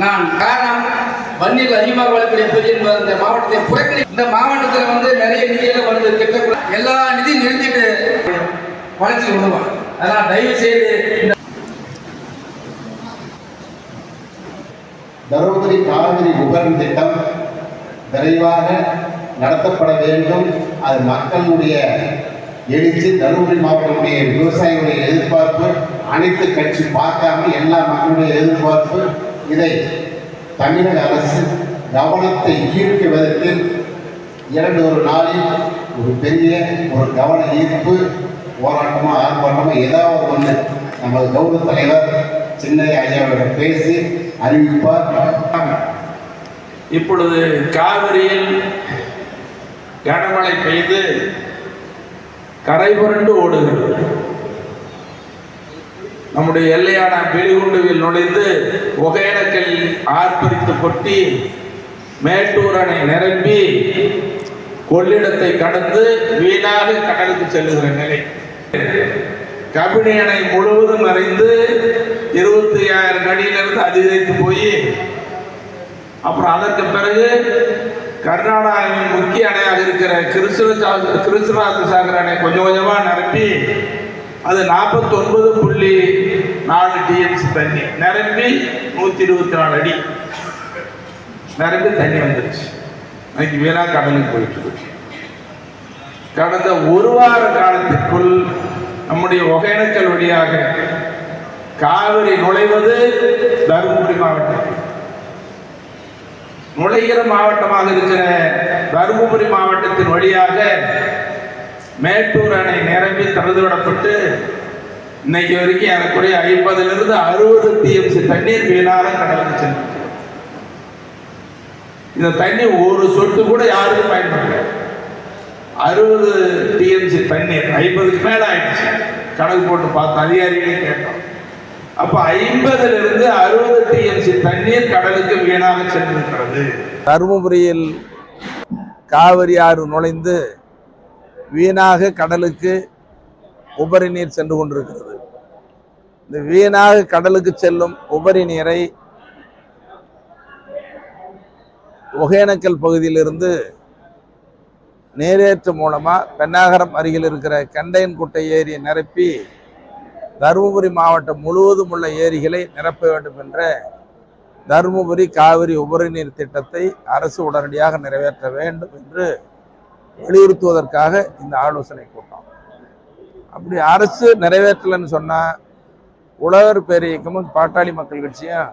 நான் காரணம் வன்னியில் அதிகமாக வளர்க்கக்கூடிய பகுதி என்பது இந்த மாவட்டத்தை புறக்கணி இந்த மாவட்டத்தில் வந்து நிறைய நிதியெல்லாம் வருது திட்டக்குள்ள எல்லா நிதியும் நிறுத்திட்டு வளர்ச்சி விடுவான் அதனால் தயவு செய்து தருமபுரி காவிரி உபரி திட்டம் விரைவாக நடத்தப்பட வேண்டும். அது மக்களுடைய எழுச்சி தருமபுரி மாவட்டத்துடைய விவசாயிகளுடைய எதிர்பார்ப்பு அனைத்து கட்சி பார்க்காம எல்லா மக்களுடைய எதிர்பார்ப்பு இதை தமிழக அரசு கவனத்தை ஈர்க்க விதத்தில் இரண்டு ஒரு நாளில் ஒரு பெரிய ஒரு கவன ஈர்ப்பு போராட்டமோ ஆர்ப்பாட்டமோ ஏதாவது ஒன்று நமது கௌரவ தலைவர் சின்னைய ஐயாவிடம் பேசி அறிவிப்பார். இப்பொழுது காவிரியில் கனமழை பெய்து கரை புரண்டு ஓடுகிறது. நம்முடைய எல்லையான வெளிகுண்டுவில் நுழைந்து ஒகேனக்கல் ஆர்ப்பரித்து கொட்டி மேட்டூர் அணை நிரம்பி கொள்ளிடத்தை கடந்து வீணாக கடலுக்கு செல்லுகிற நிலை. கபினி அணை முழுவதும் அறிந்து இருபத்தி ஆயிரம் அடியிலிருந்து அதிகரித்து போய் அப்புறம் அதற்கு பிறகு கர்நாடகாவின் முக்கிய அணையாக இருக்கிற கிருஷ்ண கிருஷ்ணராஜ சாகர் அணை கொஞ்சம் கொஞ்சமாக நிரப்பி அது நாற்பத்தி ஒன்பது புள்ளி நாலு டிஎம்சி தண்ணி. நிரம்பி நூற்றி இருபத்தி நாலு அடி. நிரம்பி தண்ணி வந்துருச்சு. இன்னைக்கு வீணா கடலுக்கு போயிட்டு இருக்கு கடந்த ஒரு வார காலத்திற்குள் நம்முடைய ஒகேனக்கல் வழியாக காவிரி நுழைவது தருமபுரி மாவட்டத்தில். நுழைகிற மாவட்டமாக இருக்கிற தருமபுரி மாவட்டத்தின் வழியாக மேட்டூர் அணை நிரம்பி திறந்துவிடப்பட்டு இன்னைக்கு வரைக்கும் எனக்குரிய ஐம்பதுலேருந்து அறுபது டிஎம்சி தண்ணீர் வீணாக கடலுக்கு சென்று இந்த தண்ணி ஒரு சொட்டு கூட யாருக்கும் பயன்படல. அறுபது டிஎம்சி தண்ணீர் ஐம்பதுக்கு மேலே ஆயிடுச்சு. கணக்கு போட்டு பார்த்த அதிகாரிகளே கேட்டோம். அப்போ ஐம்பதுலேருந்து அறுபது டிஎம்சி தண்ணீர் கடலுக்கு வீணாக சென்றிருக்கிறது. தருமபுரியில் காவிரி ஆறு நுழைந்து வீணாக கடலுக்கு உபரி நீர் சென்று கொண்டிருக்கிறது. இந்த வீணாக கடலுக்கு செல்லும் உபரி நீரை ஒகேனக்கல் பகுதியிலிருந்து நீரேற்று மூலமா பெண்ணாகரம் அருகில் இருக்கிற கண்டையன்குட்டை ஏரியை நிரப்பி தருமபுரி மாவட்டம் முழுவதும் உள்ள ஏரிகளை நிரப்ப வேண்டும் என்ற தருமபுரி காவிரி உபரி நீர் திட்டத்தை அரசு உடனடியாக நிறைவேற்ற வேண்டும் என்று வலியுறுத்துவதற்காக இந்த ஆலோசனை கூட்டம். அப்படி அரசு நிறைவேற்றலைன்னு சொன்னா உழவர் பேரியக்கமும் பாட்டாளி மக்கள் கட்சியும்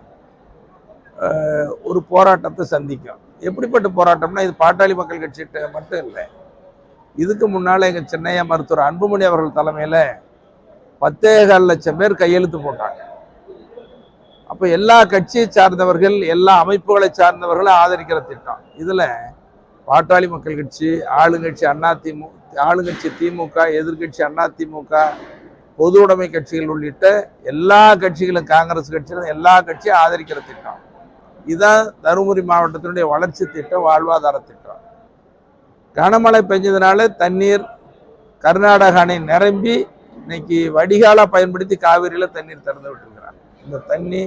ஒரு போராட்டத்தை சந்திக்கும். எப்படிப்பட்ட போராட்டம்னா இது பாட்டாளி மக்கள் கட்சிகிட்ட மட்டும் இல்லை. இதுக்கு முன்னால் எங்க சென்னையா மருத்துவர் அன்புமணி அவர்கள் தலைமையில பத்தேகால் லட்சம் பேர் கையெழுத்து போட்டாங்க. அப்ப எல்லா கட்சியை சார்ந்தவர்கள் எல்லா அமைப்புகளை சார்ந்தவர்களை ஆதரிக்கிற திட்டம். இதுல பாட்டாளி மக்கள் கட்சி ஆளுங்கட்சி அண்ணா ஆளுங்கட்சி திமுக எதிர்க்கட்சி அண்ணா திமுக பொது உடைமை கட்சிகள் உள்ளிட்ட எல்லா கட்சிகளும் காங்கிரஸ் கட்சிகளும் எல்லா கட்சியும் ஆதரிக்கிற திட்டம். இதுதான் தருமபுரி மாவட்டத்தினுடைய வளர்ச்சி திட்டம் வாழ்வாதார திட்டம். கனமழை பெஞ்சதுனால தண்ணீர் கர்நாடக அணை நிரம்பி இன்னைக்கு வடிகாலாக பயன்படுத்தி காவிரியில் தண்ணீர் திறந்து விட்டுருக்கிறாங்க. இந்த தண்ணி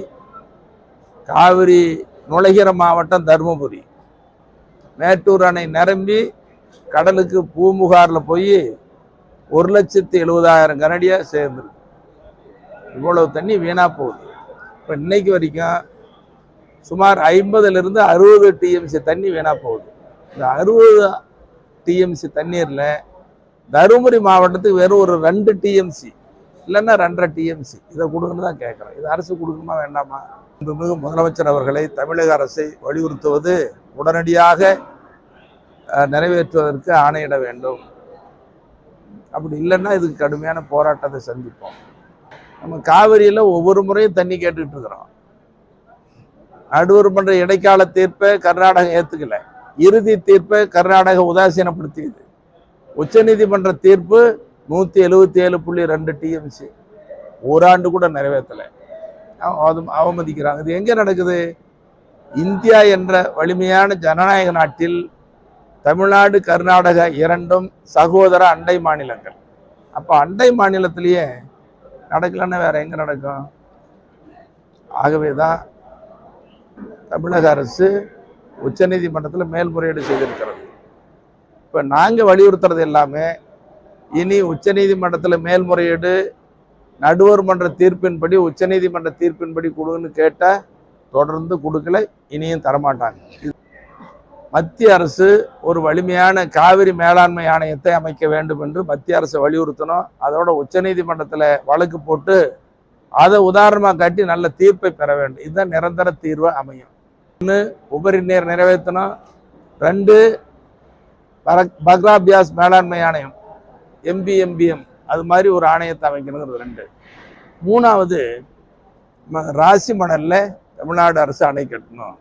காவிரி நுழைகிற மாவட்டம் தருமபுரி. மேட்டூர் அணை நிரம்பி கடலுக்கு பூமுகாரில் போய் ஒரு லட்சத்து எழுபதாயிரம் கனடியாக சேர்ந்துருக்கு. இவ்வளவு தண்ணி வீணாக போகுது. இப்போ இன்னைக்கு வரைக்கும் சுமார் ஐம்பதுலேருந்து அறுபது டிஎம்சி தண்ணி வீணாக போகுது. இந்த அறுபது டிஎம்சி தண்ணீரில் தருமபுரி மாவட்டத்துக்கு வெறும் ஒரு ரெண்டு டிஎம்சி இல்லைன்னா ரெண்டரை டிஎம்சி இதை கொடுங்கன்னு தான் கேட்குறோம் இது அரசு கொடுக்குமா வேண்டாமா? மிகு முதலமைச்சர் அவர்களை தமிழக அரசை வலியுறுத்துவது உடனடியாக நிறைவேற்றுவதற்கு ஆணையிட வேண்டும். அப்படி இல்லைன்னா இதுக்கு கடுமையான போராட்டத்தை சந்திப்போம். நம்ம காவிரியில் ஒவ்வொரு முறையும் தண்ணி கேட்டுக்கிட்டு இருக்கிறோம். நடுவர் மன்ற இடைக்கால தீர்ப்பை கர்நாடகம் ஏற்றுக்கல இறுதி தீர்ப்பை கர்நாடகம் உதாசீனப்படுத்தியது. உச்சநீதிமன்ற தீர்ப்பு நூற்றி எழுபத்தி ஏழு புள்ளி ரெண்டு டிஎம்சி ஓராண்டு கூட நிறைவேற்றலை. அது அவமதிக்கிறாங்க. இது எங்கே நடக்குது? இந்தியா என்ற வலிமையான ஜனநாயக நாட்டில் தமிழ்நாடு கர்நாடகா இரண்டும் சகோதர அண்டை மாநிலங்கள். அப்போ அண்டை மாநிலத்திலேயே நடக்கலன்னா வேற எங்கே நடக்கும்? ஆகவே தான் தமிழக அரசு உச்சநீதிமன்றத்தில் மேல்முறையீடு செய்திருக்கிறது. இப்போ நாங்கள் வலியுறுத்துறது எல்லாமே இனி உச்சநீதிமன்றத்தில் மேல்முறையீடு நடுவர் மன்ற தீர்ப்பின்படி உச்சநீதிமன்ற தீர்ப்பின்படி கொடுன்னு கேட்டால் தொடர்ந்து கொடுக்கல இனியும் தரமாட்டாங்க. மத்திய அரசு ஒரு வலிமையான காவிரி மேலாண்மை ஆணையத்தை அமைக்க வேண்டும் என்று மத்திய அரசு வலியுறுத்தணும். அதோட உச்சநீதிமன்றத்தில் வழக்கு போட்டு அதை உதாரணமாக காட்டி நல்ல தீர்ப்பை பெற வேண்டும். இதுதான் நிரந்தர தீர்வு அமையும். ஒன்று உபரி நீர் நிறைவேற்றணும். ரெண்டு பக்ராபியாஸ் மேலாண்மை ஆணையம். எம்பிஎம்பிஎம் அது மாதிரி ஒரு ஆணையத்தை அமைக்கணுங்கிறது ரெண்டு. மூணாவது ராசி மணல்ல தமிழ்நாடு அரசு அணை கட்டணும்.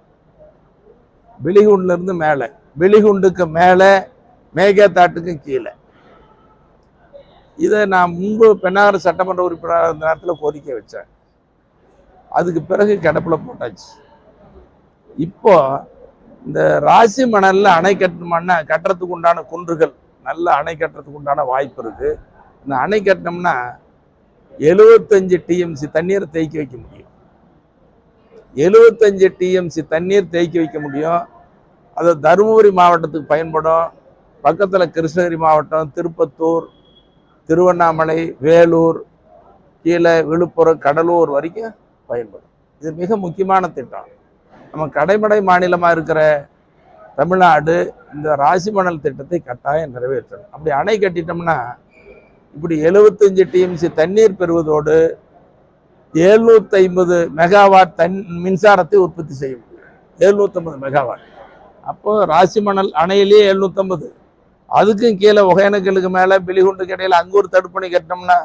வெளிகுண்டுலேருந்து மேலே. வெளிகுண்டுக்கு மேலே மேகத்தாட்டுக்கும் கீழே. இதை நான் முன்பு பெண்ணாகர சட்டமன்ற உறுப்பினர் இருந்த நேரத்தில் கோரிக்கை வச்சேன். அதுக்கு பிறகு கிடப்பில் போட்டாச்சு. இப்போ இந்த ராசி மணல்ல அணை கட்டணுமான்னா கட்டுறதுக்கு உண்டான குன்றுகள் நல்ல அணை கட்டுறதுக்கு உண்டான வாய்ப்பு இருக்குது இந்த அணை கட்டினோம்னா எழுபத்தஞ்சு டிஎம்சி தண்ணீரை தேக்கி வைக்க முடியும். எழுபத்தஞ்சு டிஎம்சி தண்ணீர் தேக்கி வைக்க முடியும். அது தருமபுரி மாவட்டத்துக்கு பயன்படும். பக்கத்தில் கிருஷ்ணகிரி மாவட்டம் திருப்பத்தூர் திருவண்ணாமலை வேலூர் கீழே விழுப்புரம் கடலூர் வரைக்கும் பயன்படும். இது மிக முக்கியமான திட்டம். நம்ம கடைமடை மாநிலமாக இருக்கிற தமிழ்நாடு இந்த ராசி மணல் திட்டத்தை கட்டாயம் நிறைவேற்றணும். அப்படி அணை கட்டிட்டோம்னா இப்படி எழுபத்தஞ்சு டிஎம்சி தண்ணீர் பெறுவதோடு எழுநூத்தி ஐம்பது மெகாவாட் தன் மின்சாரத்தை உற்பத்தி செய்ய முடியும். எழுநூத்தம்பது மெகாவாட். அப்போ ராசிமணல் அணையிலேயே எழுநூத்தம்பது. அதுக்கும் கீழே ஒகேனக்கலுக்கு மேலே பிலிகுண்டுக்கு இடையில அங்கே ஒரு தடுப்பணை கட்டினோம்னா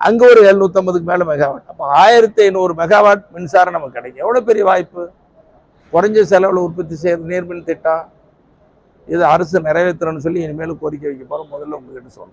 அங்கே ஒரு எழுநூத்தம்பதுக்கு மேலே மெகாவாட். அப்போ ஆயிரத்தி ஐநூறு மெகாவாட் மின்சாரம் நமக்கு கிடைக்கும். எவ்வளோ பெரிய வாய்ப்பு? குறைஞ்ச செலவில் உற்பத்தி செய்கிற நீர்மின் திட்டம் இது அரசு நிறைவேற்றணும்னு சொல்லி இனிமேல் கோரிக்கை வைக்க போகிறோம் முதல்ல உங்ககிட்ட சொல்றேன்